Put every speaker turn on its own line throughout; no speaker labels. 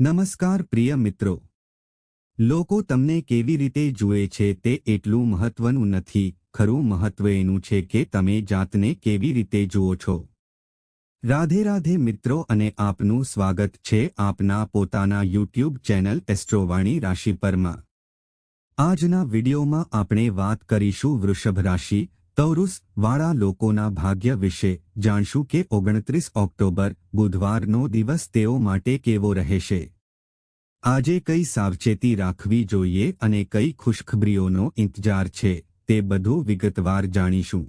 નમસ્કાર પ્રિય મિત્રો. લોકો તમને કેવી રીતે જુએ છે તે એટલું મહત્વનું નથી, ખરું મહત્વ એનું છે કે તમે જાતને કેવી રીતે જુઓ છો. રાધે રાધે મિત્રો અને આપનું સ્વાગત છે આપના પોતાના યુટ્યુબ ચેનલ એસ્ટ્રોવાણી રાશિ પરમાં. આજના વિડિયોમાં આપણે વાત કરીશું વૃષભ રાશિ તૌરુસ વાળા લોકોના ભાગ્ય વિશે જાણશું કે ઓગણત્રીસ ઓક્ટોબર બુધવારનો દિવસ તેઓ માટે કેવો રહેશે. આજે કઈ સાવચેતી રાખવી જોઈએ અને કઈ ખુશખબરીઓનો ઇંતજાર છે તે બધું વિગતવાર જાણીશું.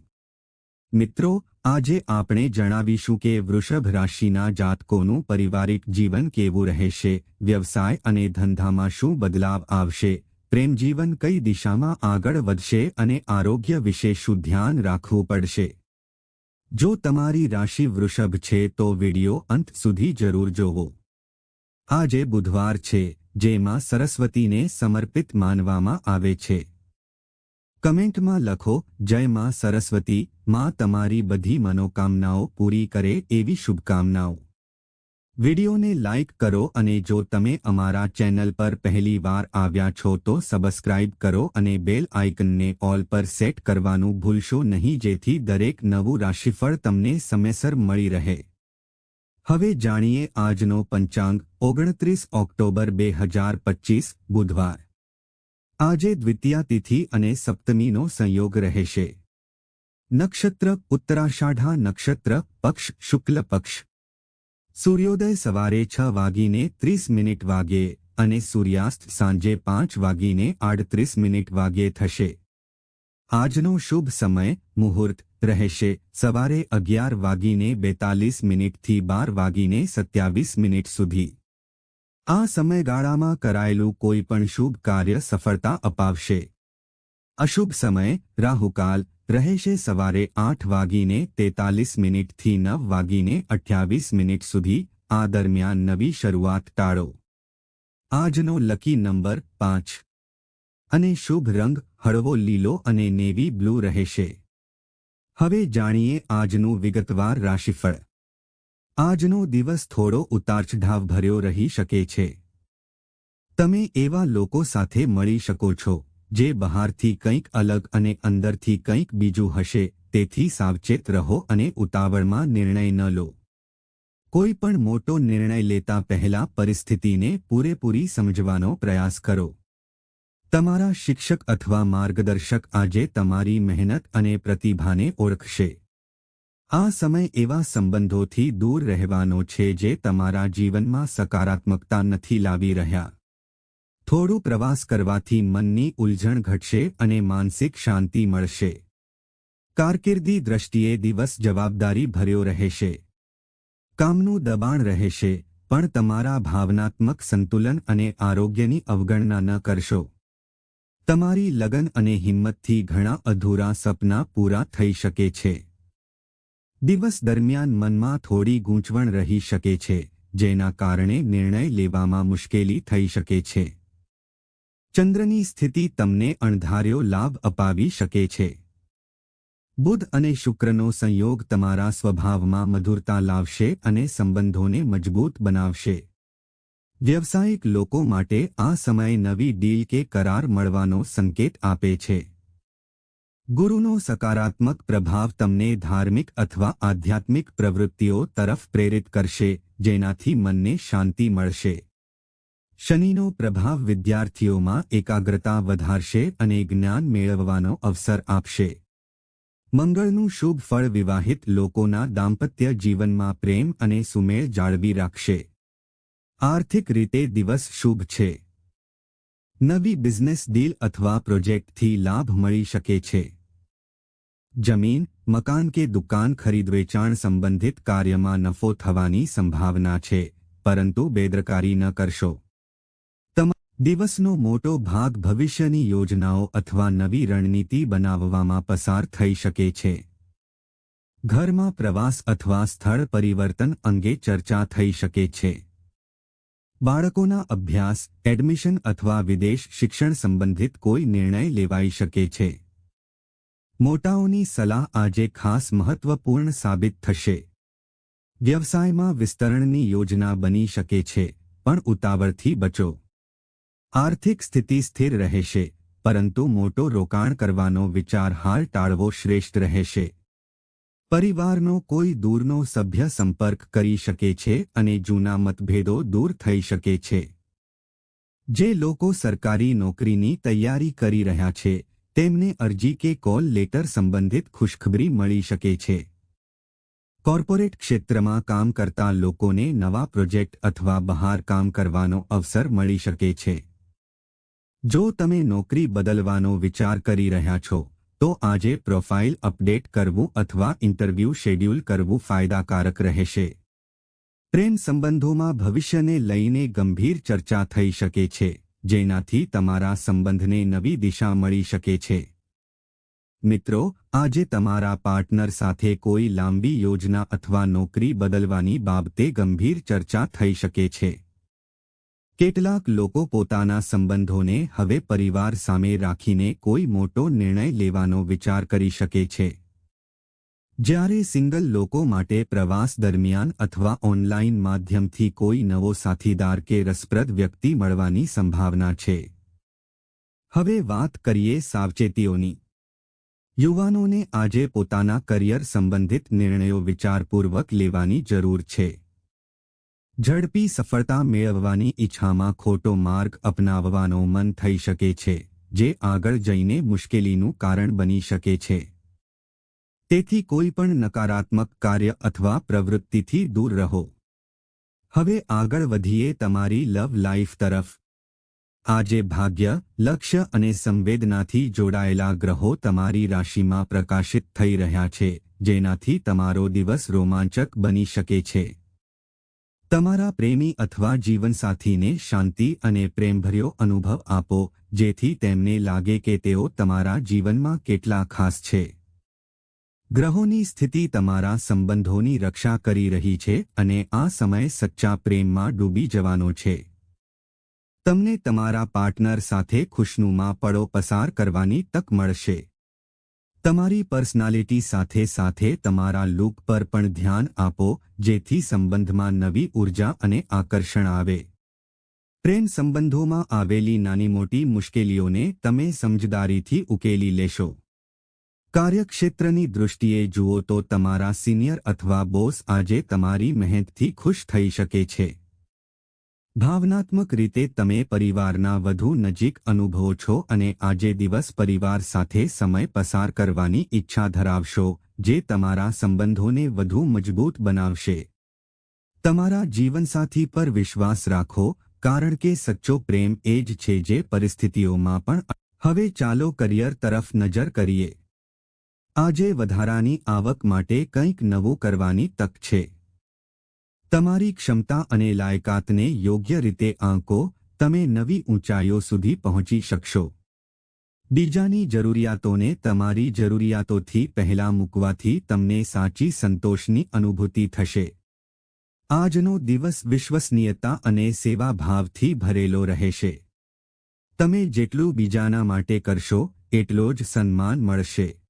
મિત્રો, આજે આપણે જણાવીશું કે વૃષભ રાશિના જાતકોનું પરિવારિક જીવન કેવું રહેશે, વ્યવસાય અને ધંધામાં શું બદલાવ આવશે પ્રેમ જીવન કઈ દિશામાં આગળ વધશે અને આરોગ્ય વિશે શું ધ્યાન રાખવું પડશે? જો તમારી રાશિ વૃષભ છે તો વિડિયો અંત સુધી જરૂર જોવો. આજે બુધવાર છે, જેમાં સરસ્વતીને સમર્પિત માનવામાં આવે છે. કમેન્ટમાં લખો, જય માં સરસ્વતી, માં તમારી બધી મનોકામનાઓ પૂરી કરે એવી શુભકામનાઓ. વિડિયોને લાઇક કરો અને જો તમે અમારા ચેનલ પર પહેલી વાર આવ્યા છો તો સબસ્ક્રાઇબ કરો અને બેલ આઇકનને ઓલ પર સેટ કરવાનું ભૂલશો નહીં જેથી દરેક નવું રાશિફળ તમને સમયસર મળી રહે. હવે જાણીએ આજનો પંચાંગ, ઓગણત્રીસ ઓક્ટોબર બે હજાર પચીસ, બુધવાર. આજે દ્વિતીયા તિથિ અને સપ્તમીનો સંયોગ રહેશે. નક્ષત્ર, ઉત્તરાષાઢા નક્ષત્ર, પક્ષ, શુક્લ પક્ષ. સૂર્યોદય સવારે છ વાગીને ત્રીસ મિનિટ વાગ્યે અને સૂર્યાસ્ત સાંજે પાંચ વાગીને આડત્રીસ મિનિટ વાગ્યે થશે. આજનો શુભ સમય, મુહૂર્ત, રહેશે. સવારે અગિયાર વાગીને બેતાલીસ મિનિટથી બાર વાગીને સત્યાવીસ મિનિટ સુધી. આ સમયગાળામાં કરાયેલું કોઈ પણ શુભ કાર્ય સફળતા અપાવશે. અશુભ સમય, રાહુકાલ રહેશે સવારે આઠ વાગીને તેતાલીસ મિનિટથી નવ વાગીને અઠ્યાવીસ મિનિટ સુધી. આ દરમિયાન નવી શરૂઆત ટાળો. આજનો લકી નંબર પાંચ. અને શુભ રંગ, હળવો લીલો અને નેવી બ્લુ રહેશે હવે જાણીએ આજનું વિગતવાર રાશિફળ. આજનો દિવસ થોડો ઉતારચઢાવ ભર્યો રહી શકે છે. તમે એવા લોકો સાથે મળી શકો છો. જે બહારથી કંઈક અલગ અને અંદરથી કંઈક બીજું હશે, તેથી સાવચેત રહો અને ઉતાવળમાં નિર્ણય ન લો. કોઈ પણ મોટો નિર્ણય લેતા પહેલા પરિસ્થિતિને પૂરેપૂરી સમજવાનો પ્રયાસ કરો. તમારા શિક્ષક અથવા માર્ગદર્શક આજે તમારી મહેનત અને પ્રતિભાને ઓળખશે. આ સમય એવા સંબંધોથી દૂર રહેવાનો છે જે તમારા જીવનમાં સકારાત્મકતા નથી લાવી રહ્યા. થોડું પ્રવાસ કરવાથી મનની ઉલઝણ ઘટશે અને માનસિક શાંતિ મળશે. કારકિર્દી દ્રષ્ટિએ દિવસ જવાબદારી ભર્યો રહેશે. કામનું દબાણ રહેશે, પણ તમારા ભાવનાત્મક સંતુલન અને આરોગ્યની અવગણના ન કરશો. તમારી લગન અને હિંમતથી ઘણા અધૂરા સપના પૂરા થઈ શકે છે. દિવસ દરમિયાન મનમાં થોડી ગૂંચવણ રહી શકે છે, જેના કારણે નિર્ણય લેવામાં મુશ્કેલી થઈ શકે છે. ચંદ્રની સ્થિતિ તમને અણધાર્યો લાભ અપાવી શકે છે. બુધ અને શુક્રનો સંયોગ તમારા સ્વભાવમાં મધુરતા લાવશે અને સંબંધોને મજબૂત બનાવશે. વ્યવસાયિક લોકો માટે આ સમય નવી ડીલ કે કરાર મળવાનો સંકેત આપે છે. ગુરુનો સકારાત્મક પ્રભાવ તમને ધાર્મિક અથવા આધ્યાત્મિક પ્રવૃત્તિઓ તરફ પ્રેરિત કરશે, જેનાથી મનને શાંતિ મળશે. શનિનો પ્રભાવ વિદ્યાર્થીઓમાં એકાગ્રતા વધારશે અને જ્ઞાન મેળવવાનો અવસર આપશે. મંગળનું શુભ ફળ વિવાહિત લોકોના દાંપત્ય જીવનમાં પ્રેમ અને સુમેળ જાળવી રાખશે. આર્થિક રીતે દિવસ શુભ છે. નવી બિઝનેસ ડીલ અથવા પ્રોજેક્ટથી લાભ મળી શકે છે. જમીન, મકાન કે દુકાન ખરીદ વેચાણ સંબંધિત કાર્યમાં નફો થવાની સંભાવના છે, પરંતુ બેદરકારી ન કરશો. દિવસનો મોટો ભાગ ભવિષ્યની યોજનાઓ અથવા નવી રણનીતિ બનાવવામાં પસાર થઈ શકે છે. ઘરમાં પ્રવાસ અથવા સ્થળ પરિવર્તન અંગે ચર્ચા થઈ શકે છે. બાળકોના અભ્યાસ, એડમિશન અથવા વિદેશ શિક્ષણ સંબંધિત કોઈ નિર્ણય લેવાઈ શકે છે. મોટાઓની સલાહ આજે ખાસ મહત્વપૂર્ણ સાબિત થશે. વ્યવસાયમાં વિસ્તરણની યોજના બની શકે છે, પણ ઉતાવળથી બચો. આર્થિક સ્થિતિ સ્થિર રહેશે, પરંતુ મોટો રોકાણ કરવાનો વિચાર હાલ ટાળવો શ્રેષ્ઠ રહેશે. પરિવારનો કોઈ દૂરનો સભ્ય સંપર્ક કરી શકે છે અને જૂના મતભેદો દૂર થઈ શકે છે. જે લોકો સરકારી નોકરીની તૈયારી કરી રહ્યા છે, તેમને અરજી કે કોલ લેટર સંબંધિત ખુશખબરી મળી શકે છે. કોર્પોરેટ ક્ષેત્રમાં કામ કરતા લોકોને નવા પ્રોજેક્ટ અથવા બહાર કામ કરવાનો અવસર મળી શકે છે. જો તમે નોકરી બદલવાનો વિચાર કરી રહ્યા છો, તો આજે પ્રોફાઇલ અપડેટ કરવું અથવા ઇન્ટરવ્યૂ શેડ્યુલ કરવું ફાયદાકારક રહેશે. પ્રેમ સંબંધોમાં ભવિષ્યને લઈને ગંભીર ચર્ચા થઈ શકે છે, જેનાથી તમારા સંબંધને નવી દિશા મળી શકે છે. મિત્રો, આજે તમારા પાર્ટનર સાથે કોઈ લાંબી યોજના અથવા નોકરી બદલવાની બાબતે ગંભીર ચર્ચા થઈ શકે છે. કેટલાક લોકો પોતાના સંબંધોને હવે પરિવાર સામે રાખીને કોઈ મોટો નિર્ણય લેવાનો વિચાર કરી શકે છે. જ્યારે સિંગલ લોકો માટે પ્રવાસ દરમિયાન અથવા ઓનલાઇન માધ્યમથી કોઈ નવો સાથીદાર કે રસપ્રદ વ્યક્તિ મળવાની સંભાવના છે. હવે વાત કરીએ સાવચેતીઓની. યુવાનોને આજે પોતાના કરિયર સંબંધિત નિર્ણયો વિચારપૂર્વક લેવાની જરૂર છે. ઝડપી સફળતા મેળવવાની ઈચ્છામાં ખોટો માર્ગ અપનાવવાનો મન થઈ શકે છે, જે આગળ જઈને મુશ્કેલીનું કારણ બની શકે છે. તેથી કોઈ પણ નકારાત્મક કાર્ય અથવા પ્રવૃત્તિથી દૂર રહો. હવે આગળ વધીએ તમારી લવ લાઈફ તરફ. આજે ભાગ્ય, લક્ષ્ય અને સંવેદનાથી જોડાયેલા ગ્રહો તમારી રાશિમાં પ્રકાશિત થઈ રહ્યા છે, જેનાથી તમારો દિવસ રોમાંચક બની શકે છે. તમારા પ્રેમી અથવા જીવનસાથીને શાંતિ અને પ્રેમભર્યો અનુભવ આપો, જેથી તેમને લાગે કે તેઓ તમારા જીવનમાં કેટલા ખાસ છે. ગ્રહોની સ્થિતિ તમારા સંબંધોની રક્ષા કરી રહી છે અને આ સમય સચ્ચા પ્રેમમાં ડૂબી જવાનો છે. તમને તમારા પાર્ટનર સાથે ખુશનુમા પડો પસાર કરવાની તક મળશે. તમારી પર્સનાલિટી સાથે સાથે તમારા લુક પર પણ ધ્યાન આપો, જેથી સંબંધમાં નવી ઊર્જા અને આકર્ષણ આવે. પ્રેમ સંબંધોમાં આવેલી નાની મોટી મુશ્કેલીઓને તમે સમજદારીથી ઉકેલી લેશો. કાર્યક્ષેત્રની દૃષ્ટિએ જુઓ તો તમારા સિનિયર અથવા બોસ આજે તમારી મહેનતથી ખુશ થઈ શકે છે. ભાવનાત્મક રીતે તમે પરિવારના વધુ નજીક અનુભવો છો અને આજે દિવસ પરિવાર સાથે સમય પસાર કરવાની ઈચ્છા ધરાવશો, જે તમારા સંબંધોને વધુ મજબૂત બનાવશે. તમારા જીવનસાથી પર વિશ્વાસ રાખો, કારણ કે સચ્ચો પ્રેમ એ જ છે જે પરિસ્થિતિઓમાં પણ હવે ચાલો કરિયર તરફ નજર કરીએ. આજે વધારાની આવક માટે કંઈક નવું કરવાની તક છે. તમારી ક્ષમતા અને લાયકાતને યોગ્ય રીતે આંકો, તમે નવી ઊંચાઈઓ સુધી પહોંચી શકશો. બીજાની જરૂરિયાતોને તમારી જરૂરિયાતોથી પહેલા મૂકવાથી તમને સાચી સંતોષની અનુભૂતિ થશે. આજનો દિવસ વિશ્વસનીયતા અને સેવાભાવથી ભરેલો રહેશે. તમે જેટલું બીજાના માટે કરશો, એટલો જ સન્માન મળશે.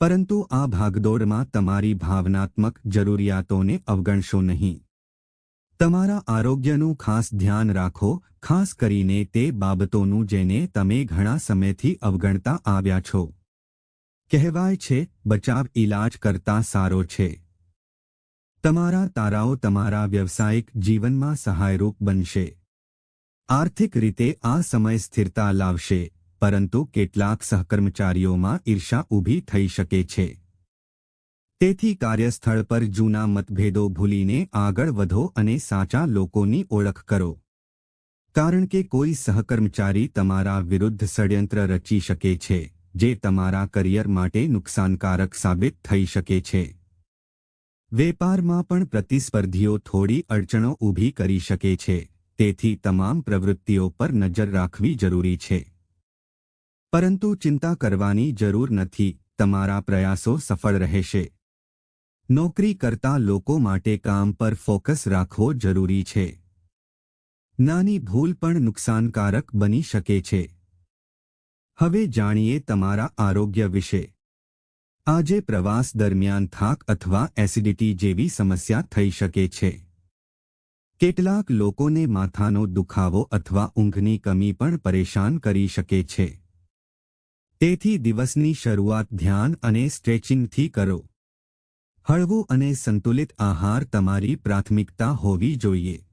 પરંતુ આ ભાગદોડમાં તમારી ભાવનાત્મક જરૂરિયાતોને અવગણશો નહીં. તમારા આરોગ્યનું ખાસ ધ્યાન રાખો, ખાસ કરીને તે બાબતોનું જેને તમે ઘણા સમયથી અવગણતા આવ્યા છો. કહેવાય છે, બચાવ ઇલાજ કરતા સારો છે. તમારા તારાઓ તમારા વ્યવસાયિક જીવનમાં સહાયરૂપ બનશે. આર્થિક રીતે આ સમય સ્થિરતા લાવશે. પરંતુ કેટલાક સહકર્મચારીઓમાં ઈર્ષા ઊભી થઈ શકે છે. તેથી કાર્યસ્થળ પર જૂના મતભેદો ભૂલીને આગળ વધો અને સાચા લોકોની ઓળખ કરો. કારણ કે કોઈ સહકર્મચારી તમારા વિરુદ્ધ ષડયંત્ર રચી શકે છે, જે તમારા કરિયર માટે નુકસાનકારક સાબિત થઈ શકે છે. વેપારમાં પણ પ્રતિસ્પર્ધીઓ થોડી અડચણો ઊભી કરી શકે છે, તેથી તમામ પ્રવૃત્તિઓ પર નજર રાખવી જરૂરી છે. પરંતુ ચિંતા કરવાની જરૂર નથી, તમારા પ્રયાસો સફળ રહેશે. નોકરી કરતા લોકો માટે કામ પર ફોકસ રાખવો જરૂરી છે. નાની ભૂલ પણ નુકસાનકારક બની શકે છે. હવે જાણીએ તમારા આરોગ્ય વિશે. આજે પ્રવાસ દરમિયાન થાક અથવા એસિડિટી જેવી સમસ્યા થઈ શકે છે. કેટલાક લોકોને માથાનો દુખાવો અથવા ઊંઘની કમી પણ પરેશાન કરી શકે છે. તેથી દિવસની શરૂઆત ધ્યાન અને સ્ટ્રેચિંગથી કરો. હળવું અને સંતુલિત આહાર તમારી પ્રાથમિકતા હોવી જોઈએ.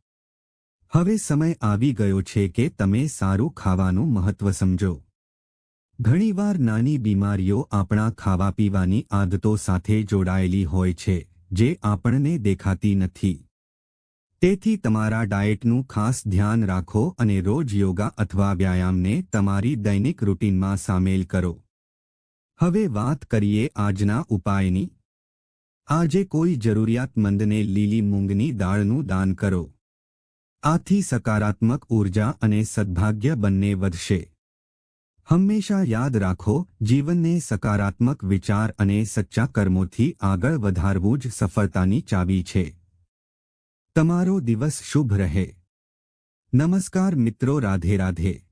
હવે સમય આવી ગયો છે કે તમે સારું ખાવાનું મહત્વ સમજો. ઘણીવાર નાની બીમારીઓ આપણા ખાવા પીવાની આદતો સાથે જોડાયેલી હોય છે, જે આપણને દેખાતી નથી. તેથી તમારા ડાયેટનું ખાસ ધ્યાન રાખો અને રોજ યોગા અથવા વ્યાયામને તમારી દૈનિક રૂટીનમાં સામેલ કરો. હવે વાત કરીએ આજના ઉપાયની. આજે કોઈ જરૂરિયાતમંદને લીલી મૂંગની દાળનું દાન કરો. આથી સકારાત્મક ઊર્જા અને સદભાગ્ય બંને વધશે. હંમેશા યાદ રાખો, જીવનને સકારાત્મક વિચાર અને સચ્ચા કર્મોથી આગળ વધારવું જ સફળતાની ચાવી છે. તમારો દિવસ શુભ રહે. નમસ્કાર મિત્રો રાધે રાધે.